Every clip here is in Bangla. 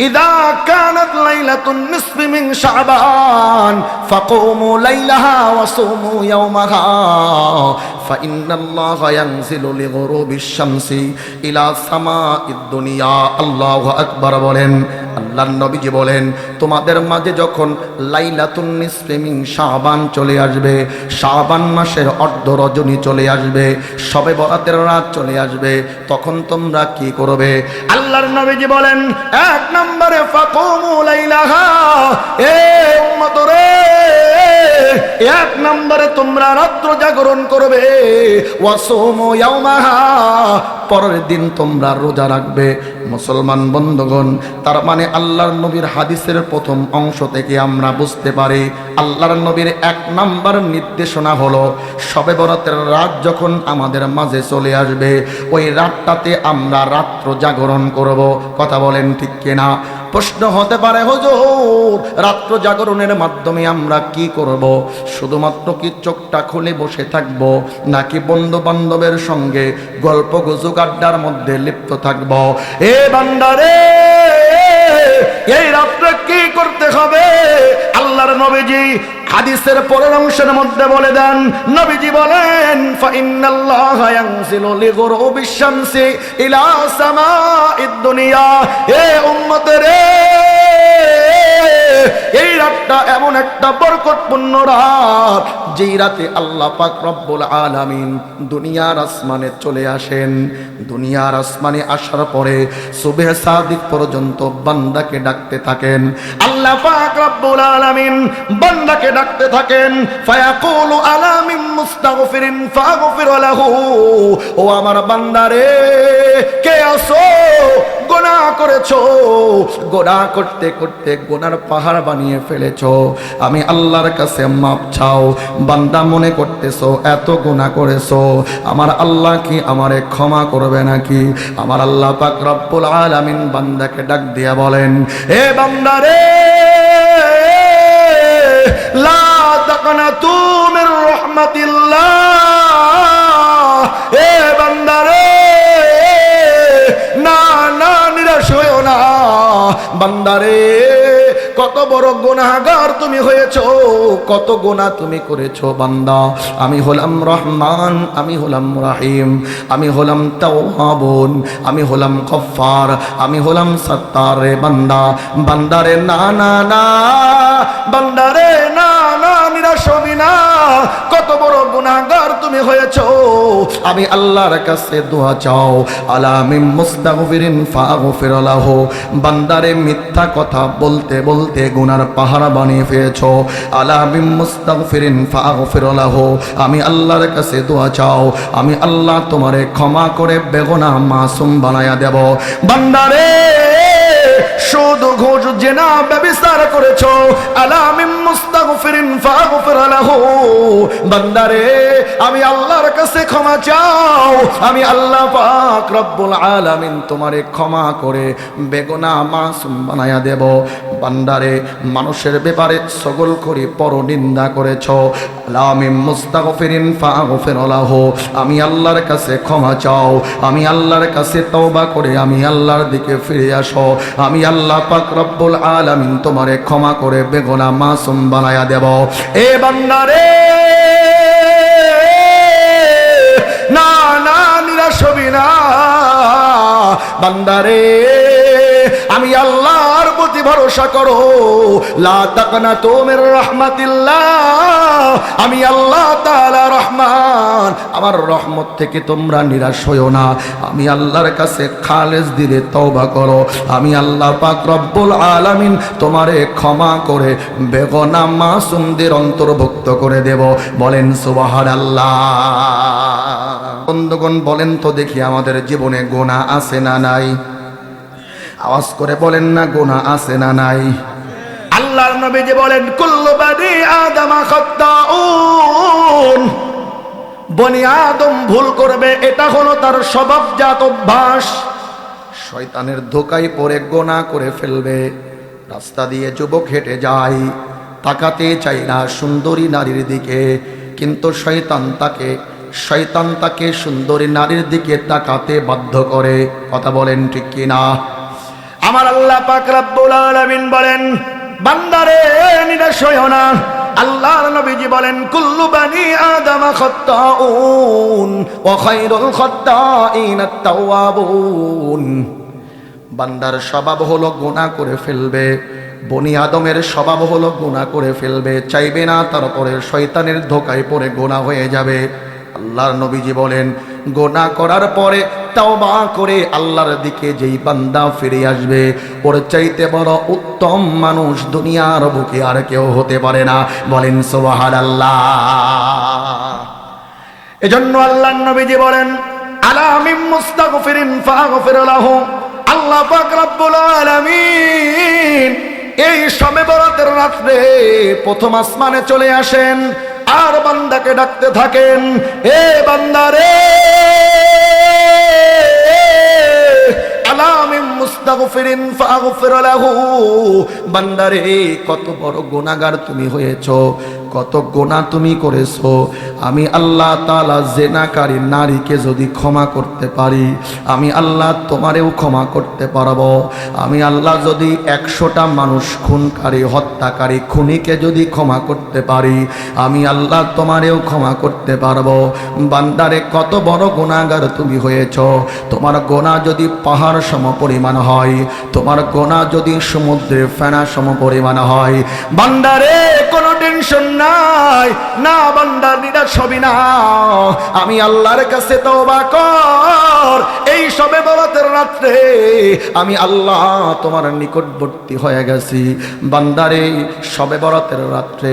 إذا كانت ليلة النصف من شعبان فقوموا ليلها وصوموا يومها. فإن الله ينزل لغروب الشمس إلى سماء الدنيا الله أكبر বলেন আল্লাহর নবীজি বলেন তোমাদের মাঝে যখন লাইলাতুন নিসফে মিন শাবান চলে আসবে শাবান মাসের অর্ধ রজনী চলে আসবে সবে বরাতের রাত চলে আসবে তখন তোমরা কি করবে আল্লাহর নবীজি বলেন এক নম্বরে ফাকুমু লাইলাহা এ উম্মত রে এক নম্বরে তোমরা রাত্র জাগরণ করবে। পরের দিন তোমরা রোজা রাখবে। মুসলমান বন্ধুগণ, তার মানে আল্লাহর নবীর হাদিসের প্রথম অংশ থেকে আমরা বুঝতে পারি, আল্লাহর নবীর এক নাম্বার নির্দেশনা হলো, সবে বরাতের রাত যখন আমাদের মাঝে চলে আসবে, ওই রাতটাতে আমরা রাত্র জাগরণ করব। কথা বলেন ঠিক কিনা? প্রশ্ন হতে পারে, হজুর, রাত্র জাগরণের মাধ্যমে আমরা কি করব? শুধুমাত্র কি চোখটা খুলে বসে থাকব, নাকি বন্ধু বান্ধবের সঙ্গে গল্প গুজুক আড্ডার মধ্যে লিপ্ত থাকব? এ বান্দারে এই রাত্রে কি করতে হবে? আল্লাহর নবীজি হাদিসের পরের অংশের মধ্যে বলে দেন, নবীজি বলেন ফাইনাল্লাহা ইয়ানজিলু লিগুরুবিশ শামসি ইলা সামাইদ দুনিয়া। এ উম্মতের, এই রাতটা এমন একটা বরকতপূর্ণ রাত, যেই রাতে আল্লাহ পাক রব্বুল আলামিন দুনিয়ার আসমানে চলে আসেন। দুনিয়ার আসমানে আসার পরে সুবেহ সাদিক পর্যন্ত বান্দাকে ডাকতে থাকেন। আল্লাহ পাক রব্বুল আলামিন বান্দাকে ডাকতে থাকেন। ও আমার বান্দারে, কে আসো গোনা করেছ? গোনা করতে করতে গোনার পাহাড় বানিয়ে ফেলেছো। আমি আল্লাহর কাছে মাপ চাও। বান্দা মনে করতেছো, এত গোনা করেছ। আমার আল্লাহ কি আমারে ক্ষমা করবে নাকি? আমার আল্লাহ পাক রব্বুল আলামিন বান্দাকে ডাক দিয়া বলেন, এ বান্দারে লা তাকনাতু মির রাহমাতিল্লাহ। এ বান্দারে না না নিরাশ হয়েও না। বান্দারে কত বড় গুনাহগার তুমি হয়েছ, কত গোনা তুমি করেছ বান্দা। আমি হলাম রহমান, আমি হলাম রাহিম, আমি হলাম তাওয়াবুন, আমি হলাম কফার আমি হলাম সত্তার রে বান্দা। বান্দারে না না না, বান্দারে না না, নিরাশ না। কত বড় গুনাহগার তুমি হয়েছ। আমি আল্লাহর কাছে দোয়া চাও। আলামিম মুস্তাগফিরিন ফাগফির লাহু। বান্দারে মিথ্যা কথা বলতে বলতে গুনার পাহাড় বানিয়ে ফেলেছো। আলামিম মুস্তাগফিরিন ফাগফির লাহু। আমি আল্লাহর কাছে দোয়া চাও। আমি আল্লাহ তোমারে ক্ষমা করে বেগুনা মাসুম বানায়া দেব। বান্দারে শুধু ঘোষ জেনা করেছ আলামিম মুস্তাগফিরিন ফাগফির বান্দারে, আমি আল্লাহর কাছে ক্ষমা চাও। আমি আল্লাহ পাক রব্বুল আলামিন তোমারে ক্ষমা করে বেগুনা মাসুম বানায়া দেব। বান্দারে, মানুষের ব্যাপারে সগল করে পর নিন্দা করেছ। আলামিম মুস্তাগফিরিন ফাগফির লাহু। আমি আল্লাহর কাছে ক্ষমা চাও। আমি আল্লাহর কাছে তওবা করে আমি আল্লাহর দিকে ফিরে আসো। আমি আল্লাহ পাক রব্বুল আলামিন তোমারে ক্ষমা করে বেগোনা মাসুম বানায়া দেব। এ বান্দারে! না না, নিরাশ হবি না। বান্দারে, আমি আল্লাহর প্রতি ভরসা করো। লা তোমের রহমাতিল্লাহ। আমি আল্লাহ তাআলা রহমান। আমার রহমত থেকে তোমরা নিরাশ হইও না। আমি আল্লাহর কাছে খালেজ দিলে তওবা করো। আমি আল্লাহ পাক রব্বুল আলামিন তোমারে ক্ষমা করে বেগনা মাসুমদের অন্তর্ভুক্ত করে দেব। বলেন সুবহানাল্লাহ। বন্ধুগণ, বলেন তো দেখি আমাদের জীবনে গোনা আছে না নাই? আওয়াজ করে বলেন না গোনা আছে না নাই? আল্লাহর নবী যে বলেন কুল্লু বানি আদমা খাত্তাউন। বনি আদম ভুল করবে এটা হলো তার স্বভাবজাত অভ্যাস। শয়তানের ধোকায় পড়ে গোনা করে ফেলবে রাস্তা দিয়ে যুবক হেঁটে যায় তাকাতে চাই না সুন্দরী নারীর দিকে। কিন্তু শয়তান তাকে শয়তান তাকে সুন্দরী নারীর দিকে তাকাতে বাধ্য করে। কথা বলেন ঠিক কিনা? আমার আল্লাহ পাক রব্বুল আলামিন বলেন, বান্দারে নিরাশ হইও না। আল্লাহর নবীজি বলেন, কুল্লু বানি আদম খাত্তাউন ওয়া খায়রুল খাত্তাইন আত-তাওয়াবুন। বান্দার স্বভাব হলো গুনাহ করে ফেলবে, বনি আদমের স্বভাব হলো গুনাহ করে ফেলবে, চাইবে না তারপরে শয়তানের ধোকায় পড়ে গোনা হয়ে যাবে। আল্লাহর নবীজি বলেন গোনা করার পরে তাওবা করে আল্লাহর দিকে যেই বান্দা ফিরে আসবে, ওর চাইতে বড় উত্তম মানুষ দুনিয়ার বুকে আর কেউ হতে পারে না। বলেন, সুবহানাল্লাহ। এজন্য আল্লাহর নবীজি বলেন আলামিম মুস্তাগফিরিন ফাগফির লাহু। আল্লাহ পাক রব্বুল আলামিন এই সবে বরাতের রাত্রে প্রথম আসমানে চলে আসেন, আর বান্দাকে ডাকতে থাকেন, এ বান্দারে বান্দারে কত বড় গুনাহগার তুমি হয়েছো। কত গোনা তুমি করেছ? আমি আল্লাহ তালা জেনাকারী নারীকে যদি ক্ষমা করতে পারি, আমি আল্লাহ তোমারেও ক্ষমা করতে পারব। আমি আল্লাহ যদি একশোটা মানুষ খুনকারী, হত্যাকারী, খুনিকে যদি ক্ষমা করতে পারি, আমি আল্লাহ তোমারেও ক্ষমা করতে পারব। বান্দারে, কত বড় গোনাগার তুমি হয়েছ। তোমার গোনা যদি পাহাড় সম পরিমাণ হয়, তোমার গোনা যদি সমুদ্রে ফেনা সম পরিমাণ হয়। বান্দারে, কোনো টেনশন নাই, না বান্দার নিরাশ হবি না। আমি আল্লাহর কাছে তওবা কর, এই সবে বরাতের রাত্রে আমি আল্লাহ তোমার নিকটবর্তী হয়ে গেছি। বান্দারে, সবে বরাতের রাত্রে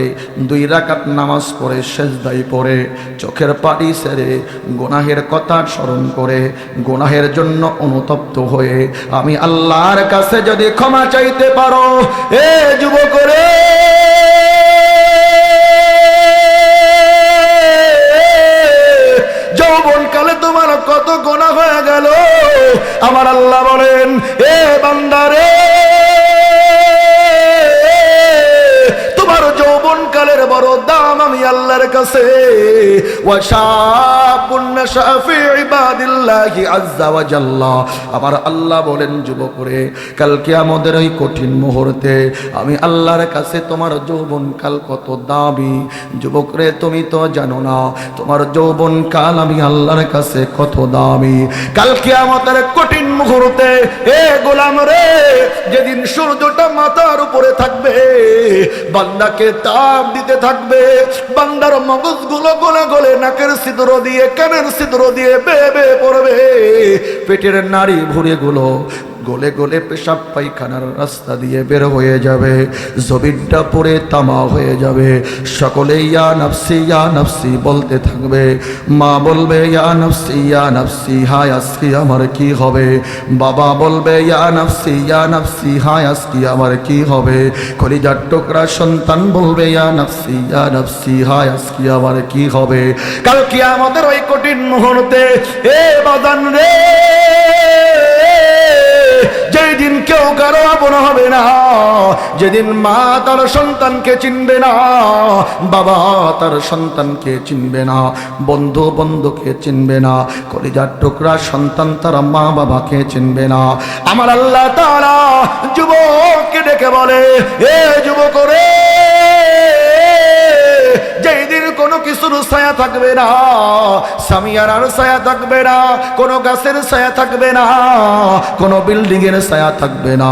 দুই রাকাত নামাজ পড়ে সেজদাই পড়ে, চোখের পানি সেরে, গোনাহের কথা স্মরণ করে, গোনাহের জন্য অনুতপ্ত হয়ে, আমি আল্লাহর কাছে যদি ক্ষমা চাইতে পারো, এ যুবক গোনা হয়ে গেল। আমার আল্লাহ বলেন এ বান্দারে আমি আল্লাহর কাছে আমার আল্লাহ বলেন, যুবকরে কালকে আমাদের ওই কঠিন মুহূর্তে আমি আল্লাহর কাছে তোমার যৌবনকাল কত দামি। যুবকরে, তুমি তো জানো না, তোমার যৌবনকাল আমি আল্লাহর কাছে কত দামি। কালকে আমাদের কঠিন মুহূর্তে, এ গোলাম রে, যেদিন সূর্যটা মাথার উপরে থাকবে, বান্দাকে তাপ দিতে থাকবে বান্দার মগজগুলো গলে গলে নাকের সিদুর দিয়ে কানের সিদুর দিয়ে বে বে পড়বে। পেটের নারী ভরে গুলো গলে পেশাব পায়খানার রাস্তা দিয়ে বের হয়ে যাবে। জমিনটা পরে তামা হয়ে যাবে। সকলে ইয়া নাফসি ইয়া নাফসি বলতে থাকবে। মা বলবে, ইয়া নাফসি ইয়া নাফসি, হায় আজকে আমার কি হবে? বাবা বলবে, ইয়া নাফসি ইয়া নাফসি, হায় আজকে আমার কি হবে? কলিজার টুকরা সন্তান বলবে, ইয়া নাফসি ইয়া নাফসি, হায় আজকে আমার কি হবে? কালকে আমাদের ওই কঠিন মুহূর্তে এ বাদান রে যেই দিন কেউ কারও আপন হবে না, যেদিন মা তার সন্তানকে চিনবে না, বাবা তার সন্তানকে চিনবে না, বন্ধু বন্ধুকে চিনবে না, কলিজার টুকরা সন্তান তারা মা বাবাকে চিনবে না। আমার আল্লাহ তারা যুবককে ডেকে বলে, এ যুবক রে কোনো কিছুর ছায়া থাকবে না। সামিয়ার ছায়া থাকবে না, কোনো গাছের ছায়া থাকবে না, কোনো বিল্ডিং এর ছায়া থাকবে না।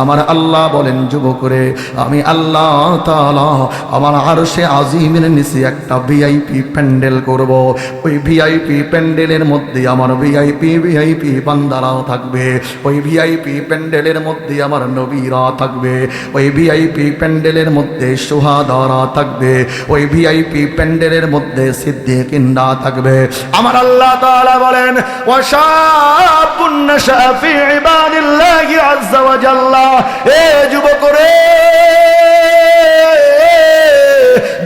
আমার আল্লাহ বলেন, যুবকরে, আমি আল্লাহ তাআলা আমার আর সে আজিমের নিচে একটা ভিআইপি প্যান্ডেল করব। ওই ভিআইপি প্যান্ডেলের মধ্যে আমার ভিআইপি ভিআইপি বান্দারাও থাকবে। ওই ভিআইপি প্যান্ডেলের মধ্যে আমার নবীরা থাকবে। ওই ভিআইপি প্যান্ডেলের মধ্যে সোহাদারা থাকবে। ওই ভিআইপি প্যান্ডেলের মধ্যে সিদ্দিকিনরা থাকবে। আমার আল্লাহ তাআলা বলেন ওয়াশাবুন নাশা ফি ইবাদিল্লাহি ওয়া জাল্লা। এ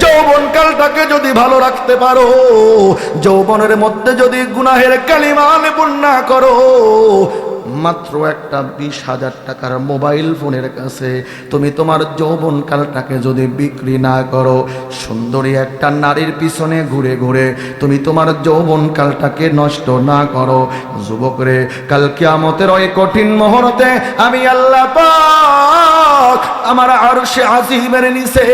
যৌবনকালটাকে যদি ভালো রাখতে পারো, যৌবনের মধ্যে যদি গুনাহের কালিমা লেপন না করো মাত্র একটা বিশ হাজার টাকার মোবাইল ফোনের কাছে তুমি তোমার যৌবনকালটাকে যদি বিক্রি না করো, সুন্দরী একটা নারীর পিছনে ঘুরে ঘুরে তুমি তোমার যৌবনকালটাকে নষ্ট না করো। যুবক রে কাল কিয়ামতের ওই কঠিন মুহূর্তে আমি আল্লাহ পাক আমার আরশে আজিমের নিচে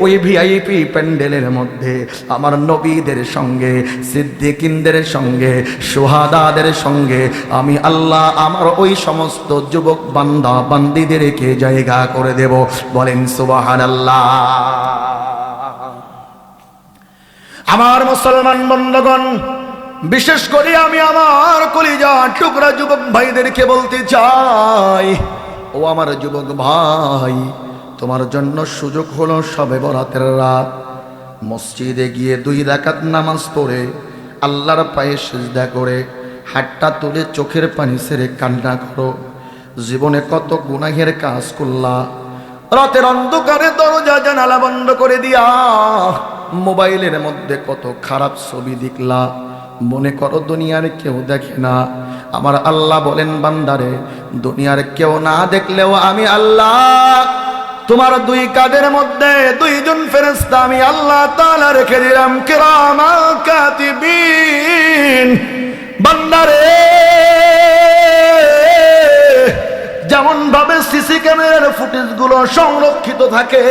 ওই ভিআইপি প্যান্ডেলের মধ্যে আমার নবীদের সঙ্গে, সিদ্দিকিনদের সঙ্গে, সোহাদাদের সঙ্গে আমি আল্লাহ আমার ওই সমস্ত যুবক বান্দা বান্দিদেরকে জায়গা করে দেব? বলেন, সুবহানাল্লাহ। আমার মুসলমান বন্ধগণ, বিশেষ করে আমি আমার কলিজা টুকরা যুবক ভাইদেরকে বলতে চাই। ও আমার যুবক ভাই, তোমার জন্য সুযোগ হলো সবে বরাতের রাত। মসজিদে গিয়ে দুই রাকাত নামাজ পড়ে, আল্লাহর পায়ে সিজদা করে হাতটা তুলে চোখের পানি সেরে কান্না করো। জীবনে কত গুনাহের কাজ করলা। রাতের অন্ধকারে দরজা জানালা বন্ধ করে দিয়া মোবাইলের মধ্যে কত খারাপ ছবি দেখলা। মনে করো দুনিয়ার কেউ দেখে না। আমার আল্লাহ বলেন, বান্দারে, দুনিয়ার কেউ না দেখলেও আমি আল্লাহ। তোমার দুই কাদের মধ্যে দুইজন ফেরেস্তা আমি আল্লাহ তালা রেখে দিলাম। কিরামা কাতিবিন। বান্দারে, যেমন ভাবে সিসি ক্যামেরার ফুটেজগুলো সংরক্ষিত থাকে,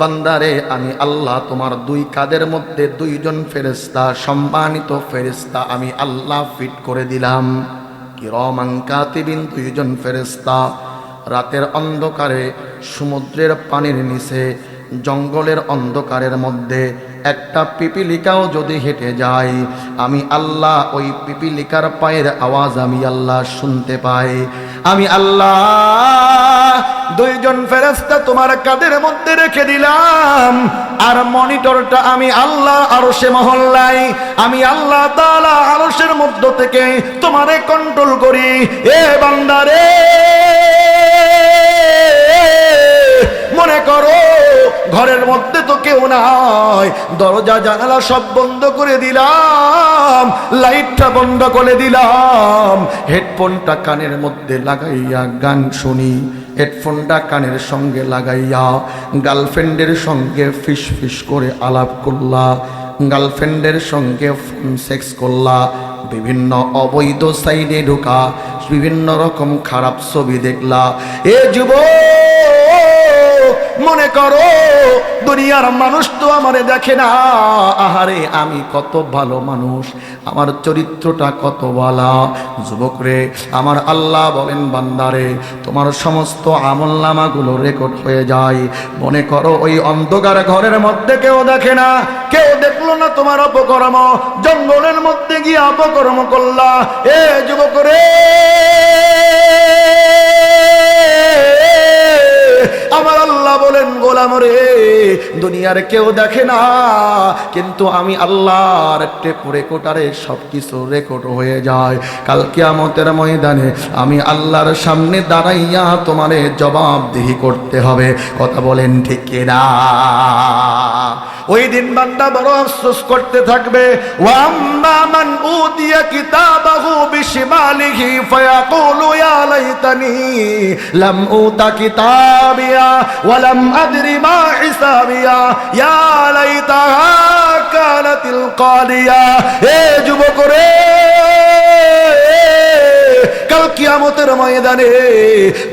বান্দারে, আমি আল্লাহ তোমার দুই কাদের মধ্যে দুইজন ফেরেস্তা সম্মানিত ফেরেস্তা আমি আল্লাহ ফিট করে দিলাম। কিরমান কাতিবিন, দুইজন ফেরেস্তা রাতের অন্ধকারে, সমুদ্রের পানির নিচে, জঙ্গলের অন্ধকারের মধ্যে একটা পিপিলিকাও যদি হেঁটে যায়, আমি আল্লাহ ওই পিপিলিকার পায়ের আওয়াজ আমি আল্লাহ শুনতে পাই। আমি আল্লাহ দুইজন ফেরেস্তা তোমার কাদের মধ্যে রেখে দিলাম, আর মনিটরটা আমি আল্লাহ আরও সে মহল্লাই আমি আল্লাহ তাআলা আরশের মধ্য থেকে তোমারে কন্ট্রোল করি। এ বান্দারে! মনে করো, ঘরের মধ্যে তো কেউ নাই। দরজা, জানালা সব বন্ধ করে দিলাম, লাইটটা বন্ধ করে দিলাম। হেডফোনটা কানের মধ্যে লাগাইয়া গান শুনি, হেডফোনটা কানের সঙ্গে লাগাইয়া গার্লফ্রেন্ডের সঙ্গে ফিস ফিস করে আলাপ করলা, গার্লফ্রেন্ডের সঙ্গে সেক্স করলা। বিভিন্ন অবৈধ সাইডে ঢোকা, বিভিন্ন রকম খারাপ ছবি দেখলা। এ যুবক মনে করো, দুনিয়ার মানুষ তো আমারে দেখে না। আহারে, আমি কত ভালো মানুষ, আমার চরিত্রটা কত ভালো যুবক রে, আমার আল্লাহ বলেন বান্দারে তোমার সমস্ত আমল নামাগুলো রেকর্ড হয়ে যায়। মনে করো, ওই অন্ধকার ঘরের মধ্যে কেউ দেখে না। কেউ দেখল না তোমার অপকর্ম। জঙ্গলের মধ্যে গিয়ে অপকর্ম করলা। এ যুবক রে, আমার আল্লাহ বলেন, গোলাম রে, দুনিয়ার কেউ দেখে না, কিন্তু আমি আল্লাহর টেপ রেকর্ডারে সব কিছু রেকর্ড হয়ে যায়। কাল কিয়ামতের ময়দানে আমি আল্লাহর সামনে দাঁড়াইয়া তোমারে জবাবদিহি করতে হবে। কথা বলেন ঠিক না ওই দিন বান্দা বড় আফসোস করতে থাকবে ওয়াম্মা মান উতিয়া কিতাবাহু বিশিমালিহি ফায়াকুলু, ইয়া লাইতানি লাম উতা কিতাবিয়া ওয়া লাম আদরি মা হিসাবিয়া ইয়া লাইতাহা কানাতিল কাদিয়া এ যুবক রে কাল কিয়ামতের ময়দানে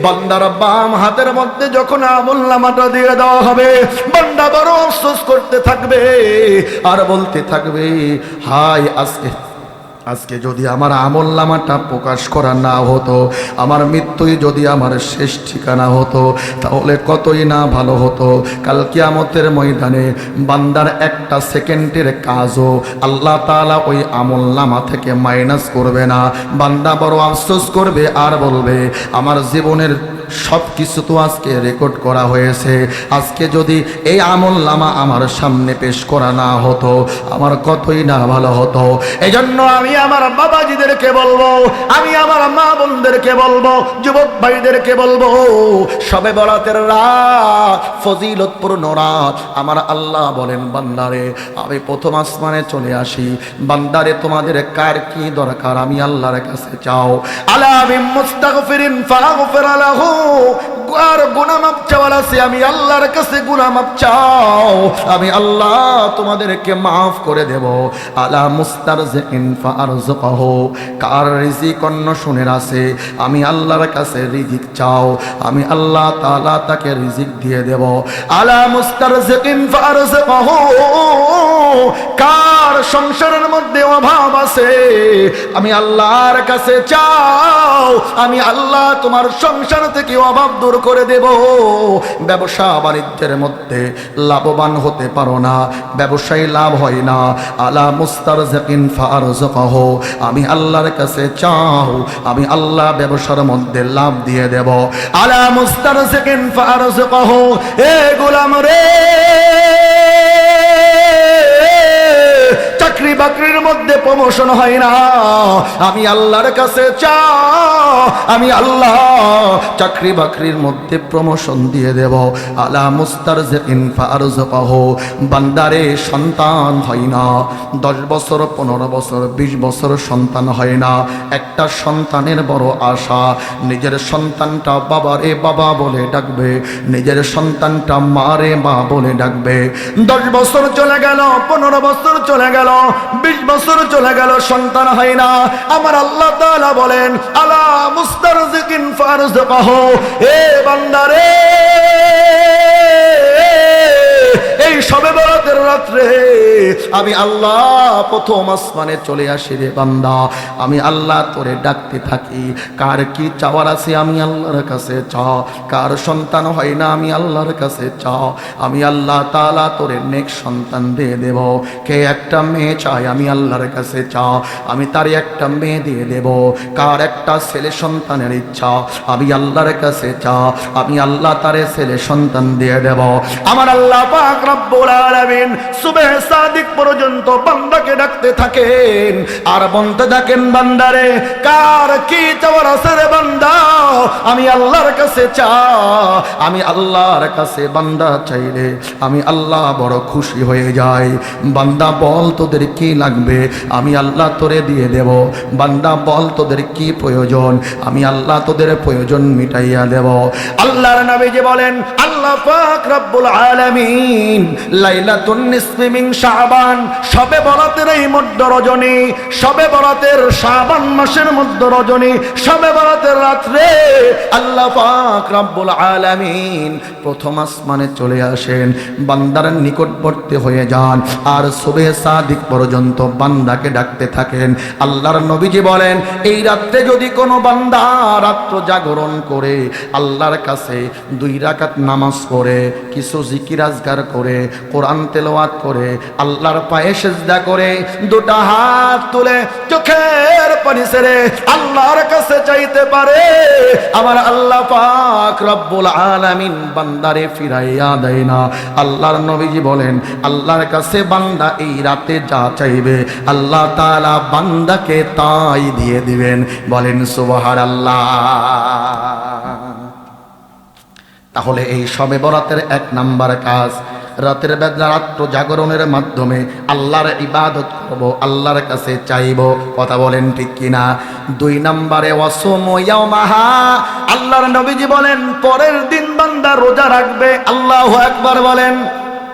বান্দার বাম হাতের মধ্যে যখন আমল নামাটা দিয়ে দেওয়া হবে, বান্দা বড় আফসোস করতে থাকবে আর বলতে থাকবে হাই আজকে আজকে যদি আমার আমল নামাটা প্রকাশ করা না হতো, আমার মৃত্যুই যদি আমার শেষ ঠিকানা হতো, তাহলে কতই না ভালো হতো? কাল কিয়ামতের ময়দানে বান্দার একটা সেকেন্ডের কাজও আল্লাহ তাআলা ওই আমল নামা থেকে মাইনাস করবে না। বান্দা বড় আফসোস করবে আর বলবে, আমার জীবনের সব কিছু তো আজকে রেকর্ড করা হয়েছে। আজকে যদি এই আমল নামা আমার সামনে পেশ করা না হতো, আমার কতই না ভালো হতো। এই জন্য আমি আমার বাবাজিদেরকে বলব, আমি আমার মা বোনদেরকে বলব, যুবক ভাইদেরকে বলব, সবে বরাতের রাত, ফজিলতপূর্ণ রাত। আমার আল্লাহ বলেন, বান্দারে, আমি প্রথম আসমানে চলে আসি। বান্দারে, তোমাদের কার কি দরকার? আমি আল্লাহর কাছে চাও। আলা আমি মুস্তাগফিরিন ফাগফির লাহু। আর গুনাহ মাপ চাওয়ার আছে, আমি আল্লাহর কাছে গুনাহ মাপ চাও। আমি আল্লাহ তোমাদেরকে মাফ করে দেব। আলা মুস্তারজিকিন ফারজুকহু কার রিজিক অন্য শুনের আছে, আমি আল্লাহর কাছে রিজিক চাও। আমি আল্লাহ তাআলা তাকে রিজিক দিয়ে দেব। আলা মুস্তারজিকিন ফারজুকহু কার সংসারের মধ্যে অভাব আছে, আমি আল্লাহর কাছে চাও। আমি আল্লাহ তোমার সংসার থেকে অভাব দূর করে দেব। ব্যবসা বাণিজ্যের মধ্যে লাভবান হতে পারো না। ব্যবসায়ী লাভ হয় না। আলা মুস্তার জাকিন ফারজকাহ আমি আল্লাহর কাছে চাও, আমি আল্লাহ ব্যবসার মধ্যে লাভ দিয়ে দেব। আলা মুস্তার জাকিন ফারজকাহ এ গোলাম রে! চাকরি বাকরির মধ্যে প্রমোশন হয় না। আমি আল্লাহর কাছে চাও আমি আল্লাহ চাকরি বাকরির মধ্যে প্রমোশন দিয়ে দেব। আলা মুস্তার বান্দারে সন্তান হয় না, দশ বছর, পনেরো বছর, বিশ বছর সন্তান হয় না। একটা সন্তানের বড় আশা, নিজের সন্তানটা বাবারে বাবা বলে ডাকবে, নিজের সন্তানটা মারে মা বলে ডাকবে। দশ বছর চলে গেল, পনেরো বছর চলে গেল বিশ বছর চলে গেল সন্তান হয় না। আমার আল্লাহ বলেন আলা ফারজকাহ এ বান্দারে! এই সবে বরাতের রাত্রে আমি আল্লাহ প্রথম আসমানে চলে আসি রে বান্দা। আমি আল্লাহ তোরে ডাকতে থাকি। কার কি চাওয়ার আছে আমি আল্লাহর কাছে চাও কার সন্তান হয় না আমি আল্লাহর কাছে চাও আমি আল্লাহ তাআলা তোরে নেক সন্তান দিয়ে দেব। কে একটা মেয়ে চাই আমি আল্লাহর কাছে চাও আমি তার একটা মেয়ে দিয়ে দেব। কার একটা ছেলে সন্তানের ইচ্ছা আমি আল্লাহর কাছে চাও আমি আল্লাহ তারে ছেলে সন্তান দিয়ে দেব। আমার আল্লাহ রব্বুল আলামিন সুবহ সাদিক পর্যন্ত বান্দাকে ডাকতে থাকেন। আর বলতে থাকেন, বান্দারে, কার কি চাওয়ার আছে রে বান্দা? আমি আল্লাহর কাছে চা আমি আল্লাহর কাছে বান্দা চাইলে আমি আল্লাহ বড় খুশি হয়ে যাই। বান্দা, বল তোদের কি লাগবে? আমি আল্লাহ তোরে দিয়ে দেব। বান্দা, বল তোদের কি প্রয়োজন? আমি আল্লাহ তোদের প্রয়োজন মিটাইয়া দেব। আল্লাহর নবী যে বলেন, আল্লাহ পাক রব্বুল আলামিন প্রথম আসমানে চলে আসেন, বান্দার নিকটবর্তী হয়ে যান, আর সুবে সাদিক পর্যন্ত বান্দাকে ডাকতে থাকেন। আল্লাহর নবীজি বলেন, এই রাত্রে যদি কোনো বান্দা রাত্র জাগরণ করে, আল্লাহর কাছে দুই রাকাত নামাজ করে কিছু জিকির আজগার করে, কোরআন তেলাওয়াত করে, আল্লাহর পায়ে সেজদা করে, দুটা হাত তুলে চোখের পানি ছেড়ে আল্লাহর কাছে চাইতে পারে। আমার আল্লাহ পাক রব্বুল আলামিন বান্দারে ফিরাইয়া দেয় না। আল্লাহর নবীজি বলেন, আল্লাহর কাছে বান্দা এই রাতে যা চাইবে, আল্লাহ তাআলা বান্দাকে তাই দিয়ে দিবেন। বলেন, সুবহানাল্লাহ। তাহলে এই সবে বরাতের এক নাম্বার কাজ রাতের বেলা রাত্র জাগরণের মাধ্যমে আল্লাহর ইবাদত করব, আল্লাহর কাছে চাইব। কথা বলেন ঠিক কিনা? দুই নাম্বারে মাহা আল্লাহর নবীজি বলেন, পরের দিন বান্দা রোজা রাখবে। আল্লাহ একবার বলেন,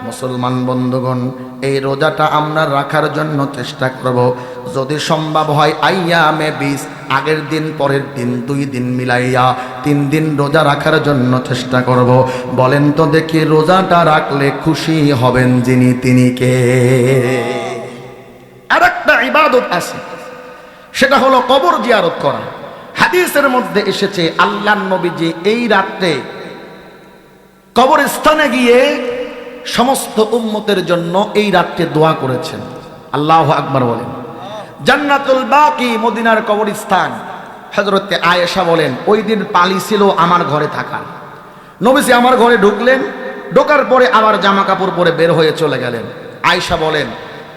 মুসলমান বন্ধুগণ, এই রোজাটা আমরা রাখার জন্য চেষ্টা করব। যদি সম্ভব হয় আইয়া মে বিশ আগের দিন, পরের দিন, দুই দিন মিলাইয়া তিন দিন রোজা রাখার জন্য চেষ্টা করব। বলেন তো দেখি রোজাটা রাখলে খুশি হবেন যিনি তিনি কে? আর একটা ইবাদত আছে, সেটা হলো কবর জিয়ারত করা। হাদিসের মধ্যে এসেছে, আল্লাহ নবীজি এই রাত্রে কবরস্থানে গিয়ে সমস্ত উম্মতের জন্য এই রাত্রে দোয়া করেছেন। আল্লাহ আকবার বলেন। জান্নাতুল বাকি মদিনার কবরস্থান। হজরতে আয়েশা বলেন, ওই দিন পালি ছিল আমার ঘরে থাকার। নবীজি আমার ঘরে ঢুকলেন, ঢোকার পরে আবার জামা কাপড় পরে বের হয়ে চলে গেলেন। আয়েশা বলেন,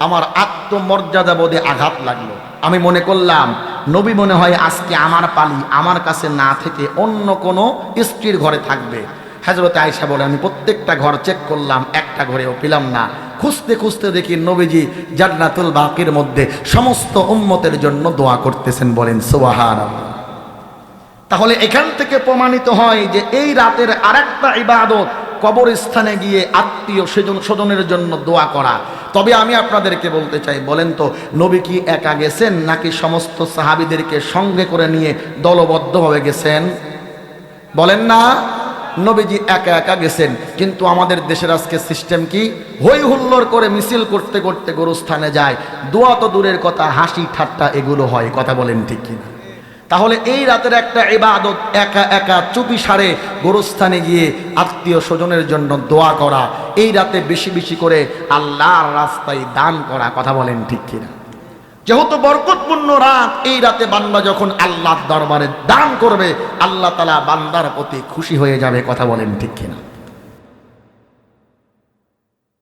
আমার আত্মমর্যাদা বোধে আঘাত লাগল। আমি মনে করলাম, নবী মনে হয় আজকে আমার পালি আমার কাছে না থেকে অন্য কোনো স্ত্রীর ঘরে থাকবে। হজরত আয়েশা বলে আমি প্রত্যেকটা ঘর চেক করলাম, একটা ঘরেও পেলাম না। খুঁজতে খুঁজতে দেখি নবীজি জান্নাতুল বাকির মধ্যে সমস্ত উম্মতের জন্য দোয়া করতেছেন বলেন সুবাহান তাহলে এখান থেকে প্রমাণিত হয় যে এই রাতের আরেকটা ইবাদত, কবরস্থানে গিয়ে আত্মীয় স্বজন স্বজনের জন্য দোয়া করা। তবে আমি আপনাদেরকে বলতে চাই, বলেন তো, নবী কি একা গেছেন নাকি সমস্ত সাহাবিদেরকে সঙ্গে করে নিয়ে দলবদ্ধভাবে গেছেন? বলেন না। নবীজি একা একা গেছেন। কিন্তু আমাদের দেশের আজকে সিস্টেম কি? হই হুল্লোড় করে মিছিল করতে করতে গরুস্থানে যায়। দোয়া তো দূরের কথা, হাসি ঠাট্টা এগুলো হয়, কথা বলেন ঠিক কিনা? তাহলে এই রাতের একটা ইবাদত, একা একা চুপি সারে গোরস্থানে গিয়ে আত্মীয় স্বজনের জন্য দোয়া করা, এই রাতে বেশি বেশি করে আল্লাহর রাস্তায় দান করা, কথা বলেন ঠিক কিনা? যেহেতু বরকতপূর্ণ রাত, এই রাতে বান্দা যখন আল্লাহর দরবারে দান করবে, আল্লাহ তালা বান্দার প্রতি খুশি হয়ে যাবে, কথা বলেন ঠিক কিনা।